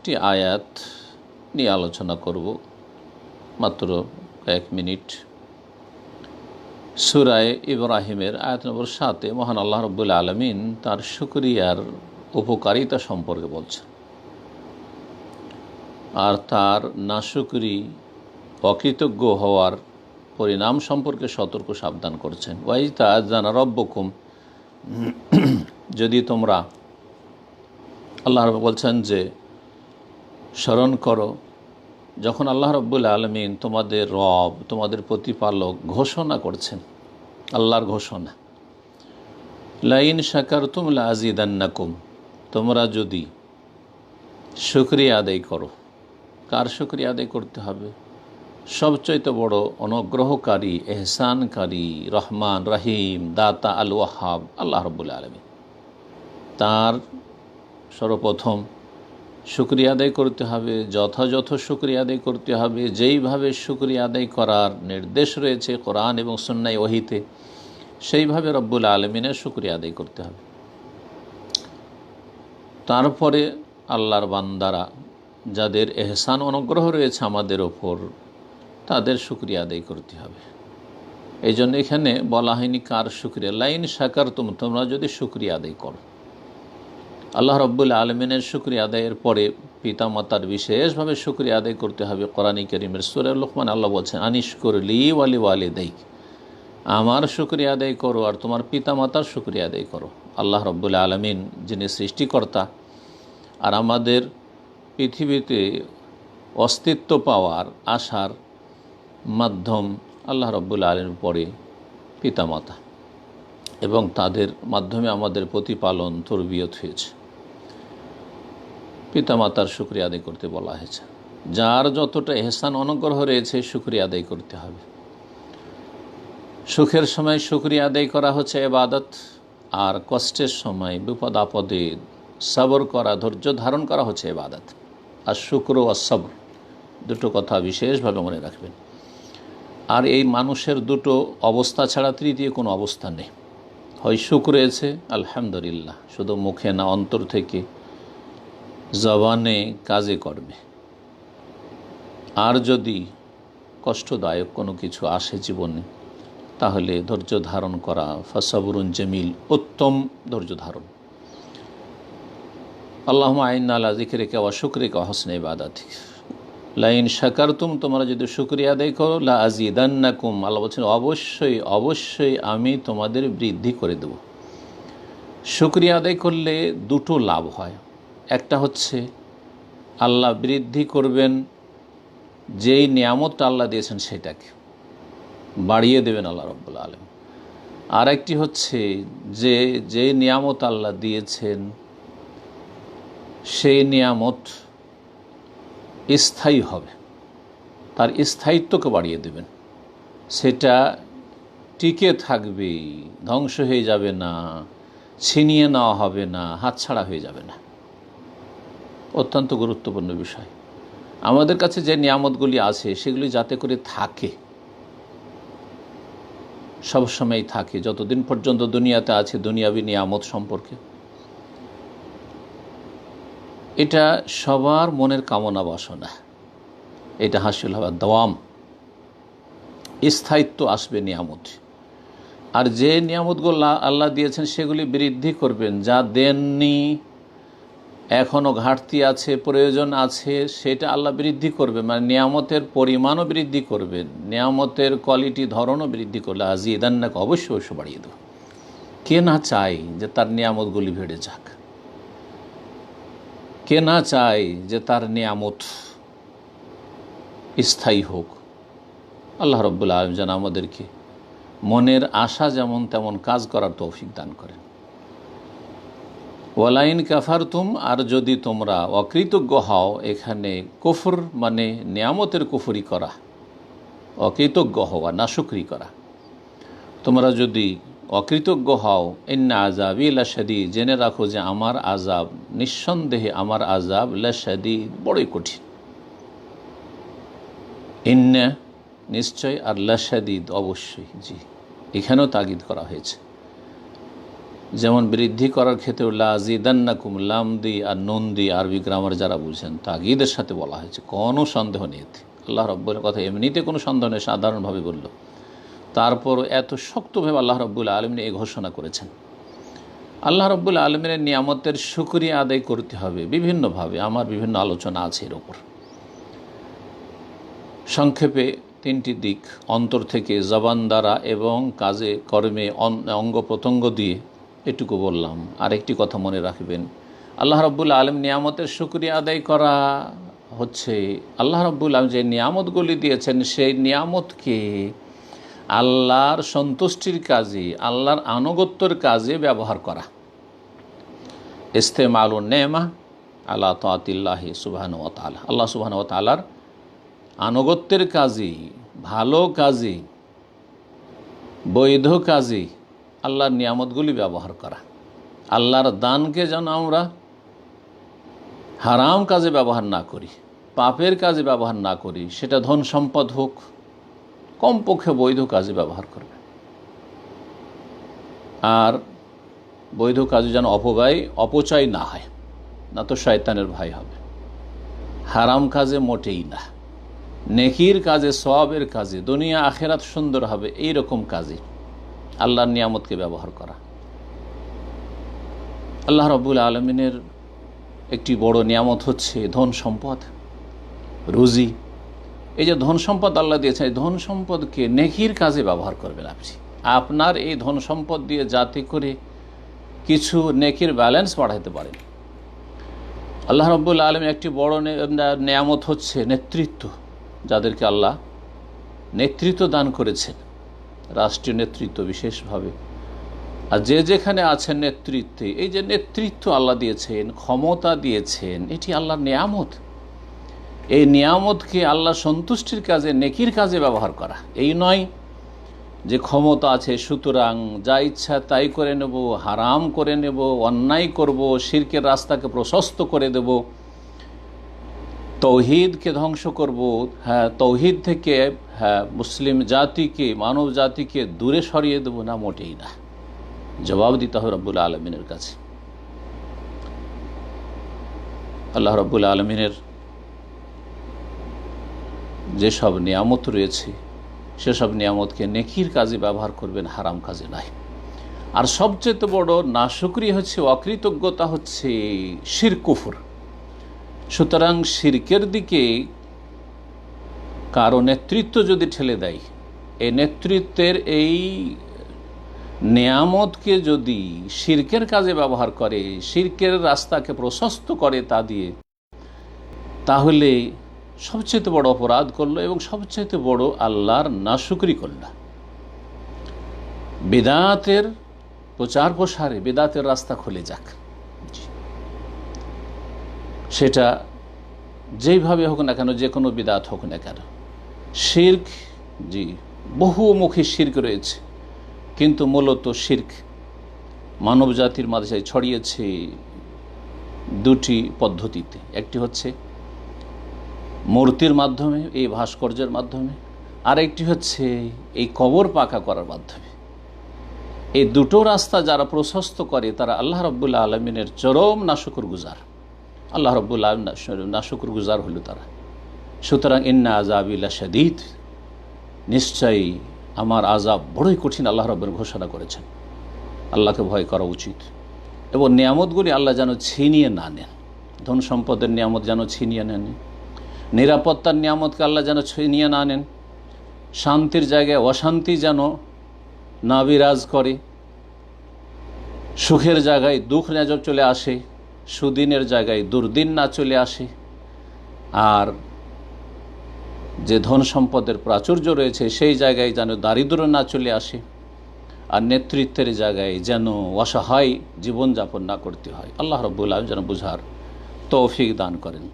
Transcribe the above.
একটি আয়াত নিয়ে আলোচনা করব, মাত্র কয়েক মিনিট। সুরায় ইব্রাহিমের আয়াত নম্বর সাতে মহান আল্লাহ রব্বুল আলমিন তার শুক্রিয়ার উপকারিতা সম্পর্কে বলছেন। আর তার নাশুকরি, অকৃতজ্ঞ হওয়ার পরিণাম সম্পর্কে সতর্ক সাবধান করছেন। ওয়াই তা জানা রব্বকুম, যদি তোমরা আল্লাহ বলছেন যে স্মরণ করো, যখন আল্লাহ রব্বুল আলমিন তোমাদের রব, তোমাদের প্রতিপালক ঘোষণা করছেন, আল্লাহর ঘোষণা, লাইন সাকার তুমলা আজিদান্নাকুম তোমরা যদি শুক্রিয়া আদায় করো, কার শুক্রিয়া আদায় করতে হবে? সবচাইতে বড় অনুগ্রহকারী, এহসানকারী, রহমান, রাহিম, দাতা আল ওয়াহাব আল্লাহ রব্বুল আলমী তার সর্বপ্রথম শুক্রিয়া আদায় করতে হবে, যথাযথ শুক্রিয়া আদায় করতে হবে, যেইভাবে শুক্রিয়া আদায় করার নির্দেশ রয়েছে কোরআন এবং সন্ন্যায় ওহিতে, সেইভাবে রব্বুল আলমিনের শুক্রিয়া আদায় করতে হবে। তারপরে আল্লাহর বান্দারা যাদের এহসান অনুগ্রহ রয়েছে আমাদের ওপর, তাদের শুক্রিয়া আদায় করতে হবে। এই জন্য এখানে বলা হয়নি কার শুক্রিয়া, লাইন সাকার তুম তোমরা যদি শুক্রিয়া আদায় করো। আল্লাহ রব্বুল আলমিনের শুক্রিয়া আদায়ের পরে পিতামাতার বিশেষভাবে শুক্রিয়া আদায় করতে হবে কোরআনী করিমের সুরের লোকমান। আল্লাহ বলছেন আনিস করলি ওয়ালি ওয়ালি দেই আমার শুক্রিয়া আদায় করো আর তোমার পিতামাতার শুক্রিয়া আদায় করো। আল্লাহ রব্বুল আলমিন যিনি সৃষ্টিকর্তা আর আমাদের পৃথিবীতে অস্তিত্ব পাওয়ার আশার মাধ্যম আল্লাহ রব্বুল আলমের পরে পিতামাতা এবং তাদের মাধ্যমে আমাদের প্রতিপালন, তরবিয়ত হয়েছে। পিতামাতার শুক্রিয়া আদায় করতে বলা হয়েছে। যার যতটা এহসান অনুগ্রহ রয়েছে, শুক্রিয়া আদায় করতে হবে। সুখের সময় শুক্রিয়া আদায় করা হচ্ছে এবাদত, আর কষ্টের সময় বিপদ আপদে সবর করা, ধৈর্য ধারণ করা হচ্ছে এবাদত। আর শুক্র আর সবর দুটো কথা বিশেষভাবে মনে রাখবেন। আর এই মানুষের দুটো অবস্থা ছাড়া তৃতীয় কোনো অবস্থা নেই। হয় সুখ রয়েছে, আলহামদুলিল্লাহ, শুধু মুখে না, অন্তর থেকে জবানে কাজে কর্মে। আর যদি কষ্টদায়ক কোনো কিছু আসে জীবনে, তাহলে ধৈর্য ধারণ করা ফাসাবুরুন জমিল, উত্তম ধৈর্য ধারণ। আল্লাহ আইন আল্লাহ জিখরে কে অশুক্রে কে হসনে বাদাতি লাইন সাকার তুম তোমরা যদি শুক্রিয়া আদায় করো, লা আজিদান্না কুম আল্লাহ বলছেন, অবশ্যই অবশ্যই আমি তোমাদের বৃদ্ধি করে দেব। শুক্রিয়া আদায় করলে দুটো লাভ হয়। একটা হচ্ছে, আল্লাহ বৃদ্ধি করবেন, যেই নিয়ামতটা আল্লাহ দিয়েছেন সেটাকে। বাড়িয়ে দেবেন আল্লাহ রব্বুল আলম আর একটি হচ্ছে যে যে নিয়ামত আল্লাহ দিয়েছেন, সেই নিয়ামত স্থায়ী হবে। তার স্থায়িত্বকে বাড়িয়ে দেবেন। সেটা টিকে থাকবে ধ্বংস হয়ে যাবে না, ছিনিয়ে নেওয়া হবে না, হাতছাড়া হয়ে যাবে না। অত্যন্ত গুরুত্বপূর্ণ বিষয়। আমাদের কাছে যে নিয়ামতগুলি আছে, সেগুলি যাতে করে থাকে। সবসময় থাকে। যতদিন পর্যন্ত দুনিয়াতে আছে দুনিয়াবি নিয়ামত সম্পর্কে। এটা সবার মনের কামনা বাসনা। এটা হাসিল হওয়ার দওয়াম স্থায়িত্ব আসবে নিয়ামত। আর যে নিয়ামতগুলো আল্লাহ দিয়েছেন, সেগুলি বৃদ্ধি করবেন। যা দেননি এখনও ঘাটতি আছে, প্রয়োজন আছে, সেটা আল্লাহ বৃদ্ধি করবে। মানে নিয়ামতের পরিমাণও বৃদ্ধি করবে, নিয়ামতের কোয়ালিটি ধরনও বৃদ্ধি করলে আজিদান্নাকে অবশ্যই অবশ্য বাড়িয়ে দেব। কে না চাই যে তার নিয়ামতগুলি বেড়ে যাক? কে না চায় যে তার নিয়ামত স্থায়ী হোক? আল্লাহ রব্বুল আলম যেন আমাদেরকে মনের আশা যেমন তেমন কাজ করার তৌফিক দান করেন। ওয়ালাইন কাফার তুম আর যদি তোমরা অকৃতজ্ঞ হও, এখানে কুফর মানে নিয়ামতের কুফরি করা। অকৃতজ্ঞ হওয়া নাশুকরি করা। তোমরা যদি অকৃতজ্ঞ হও, ইন্না আজাব ইলাসাদি জেনে রাখো যে আমার আজাব নিঃসন্দেহে আমার আজাব লাসাদি বড়ই কঠিন। ইন্না, নিশ্চয়, আর লাসাদিদ অবশ্যই, জি। এখানেও তাগিদ করা হয়েছে। যেমন বৃদ্ধি করার ক্ষেত্রে লাজিদান্নাকুম লামদি আর নন্দি আরবি গ্রামার যারা বুঝছেন তাগিদের সাথে বলা হয়েছে, কোনো সন্দেহ নেই। আল্লাহ রব্বুল কথা এমনিতে কোনো সন্দেহ নেই, সাধারণভাবে বলল। তারপর এত শক্তভাবে আল্লাহ রব্বুল আলমিন এই ঘোষণা করেছেন। আল্লাহ রব্বুল আলমিনের নিয়ামতের সুক্রিয়া আদায় করতে হবে বিভিন্নভাবে, আমার বিভিন্ন আলোচনা আছে এর ওপর সংক্ষেপে তিনটি দিক, অন্তর থেকে জবান দ্বারা এবং কাজে কর্মে অঙ্গ প্রত্যঙ্গ দিয়ে এটুকু বললাম। আরেকটি কথা মনে রাখবেন, আল্লাহ রব্বুল আলম নিয়ামতের শুক্রিয়া আদায় করা হচ্ছে, আল্লাহ রব্বুল আলম যে নিয়ামতগুলি দিয়েছেন, সেই নিয়ামতকে আল্লাহর সন্তুষ্টির কাজে, আল্লাহর আনুগত্যের কাজে ব্যবহার করা। ইস্তেমাল নেমা আল্লাহ তাতিল্লাহি সুবাহান ও তালা আল্লাহ সুবাহান ও তালার আনুগত্যের কাজে, ভালো কাজে, বৈধ কাজে আল্লাহর নিয়ামতগুলি ব্যবহার করা। আল্লাহর দানকে যেন আমরা হারাম কাজে ব্যবহার না করি, পাপের কাজে ব্যবহার না করি, সেটা ধন সম্পদ হোক, কমপক্ষে বৈধ কাজে ব্যবহার করবে। আর বৈধ কাজে যেন অপব্যয়, অপচয় না হয়, না তো শয়তানের ভাই হবে। হারাম কাজে মোটেই না। নেকির কাজে সবের কাজে দুনিয়া আখেরাত সুন্দর হবে এই রকম কাজে আল্লাহর নিয়ামতকে ব্যবহার করা। আল্লাহ রব্বুল আলমিনের একটি বড় নিয়ামত হচ্ছে ধন সম্পদ, রুজি। এই যে ধন সম্পদ আল্লাহ দিয়েছে এই ধন সম্পদকে নেকির কাজে ব্যবহার করবেন আপনি। আপনার এই ধন সম্পদ দিয়ে যাতে করে কিছু নেকির ব্যালেন্স বাড়াইতে পারেন। আল্লাহ রব্বুল আলম একটি বড় নেয়ামত হচ্ছে নেতৃত্ব, যাদেরকে আল্লাহ নেতৃত্ব দান করেছেন। রাষ্ট্রীয় নেতৃত্ব বিশেষভাবে। আর যে যেখানে আছেন নেতৃত্বে, এই যে নেতৃত্ব আল্লাহ দিয়েছেন, ক্ষমতা দিয়েছেন, এটি আল্লাহর নিয়ামত। এই নিয়ামতকে আল্লাহ সন্তুষ্টির কাজে, নেকির কাজে ব্যবহার করা। এই নয় যে ক্ষমতা আছে, সুতরাং যা ইচ্ছা তাই করে নেব, হারাম করে নেব, অন্যায় করব, শিরকের রাস্তাকে প্রশস্ত করে দেব। তৌহিদকে ধ্বংস করব হ্যাঁ তৌহিদ থেকে হ্যাঁ মুসলিম জাতিকে, মানব জাতিকে দূরে সরিয়ে দেব না মোটেই না। জবাব দিতে হবে রব্বুল আলমিনের কাছে। আল্লাহ রব্বুল আলমিনের যেসব নিয়ামত রয়েছে, সেসব নিয়ামতকে নেকির কাজে ব্যবহার করবেন, হারাম কাজে নাই আর সবচেয়ে বড় নাশুকরি হচ্ছে, অকৃতজ্ঞতা হচ্ছে শির কুফুর। সুতরাং শিরকের দিকে কারও নেতৃত্ব যদি ঠেলে দেয় এই নেতৃত্বের এই নিয়ামতকে যদি শিরকের কাজে ব্যবহার করে, শিরকের রাস্তাকে প্রশস্ত করে তা দিয়ে, তাহলে সবচেয়ে বড় অপরাধ করল এবং সবচেয়ে বড় আল্লাহর নাশুকরি করল বেদাতের প্রচার প্রসারে, বেদাতের রাস্তা খুলে যাক। সেটা যেইভাবে হোক না কেন যে কোনো বিদাত হোক না কেন। শির্ক, জি, বহুমুখী শির্ক রয়েছে, কিন্তু মূলত শির্ক মানব জাতির মাঝে ছড়িয়েছে দুটি পদ্ধতিতে। একটি হচ্ছে মূর্তির মাধ্যমে, এই ভাস্কর্যের মাধ্যমে, আরেকটি হচ্ছে এই কবর পাকা করার মাধ্যমে। এই দুটো রাস্তা যারা প্রশস্ত করে, তারা আল্লাহ রব্বুল্লা আলমিনের চরম নাশকর গুজার আল্লাহ রব্বুল্লা না নাশকর গুজার হল তারা। সুতরাং ইন্না আজাবিল্লা শদীদ নিশ্চয়ই আমার আজাব বড়ই কঠিন আল্লাহ রব্বের ঘোষণা করেছেন। আল্লাহকে ভয় করা উচিত। এবং নিয়ামতগুলি আল্লাহ যেন ছিনিয়ে না নেন। ধন সম্পদের নিয়ামত যেন ছিনিয়ে নেন। নিরাপত্তার নিয়ামতকে আল্লাহ যেন ছিনিয়ে না নেন। শান্তির জায়গায় অশান্তি যেন না বিরাজ করে। সুখের জায়গায় দুঃখ নজর চলে আসে। সুদিনের জায়গায় দুর্দিন না চলে আসে। আর যে ধন সম্পদের প্রাচুর্য রয়েছে, সেই জায়গায় যেন দারিদ্র না চলে আসে আর নেতৃত্বের জায়গায় যেন অসহায় জীবনযাপন না করতে হয়। আল্লাহ রব্বুল আলম যেন বুঝার তৌফিক দান করেন।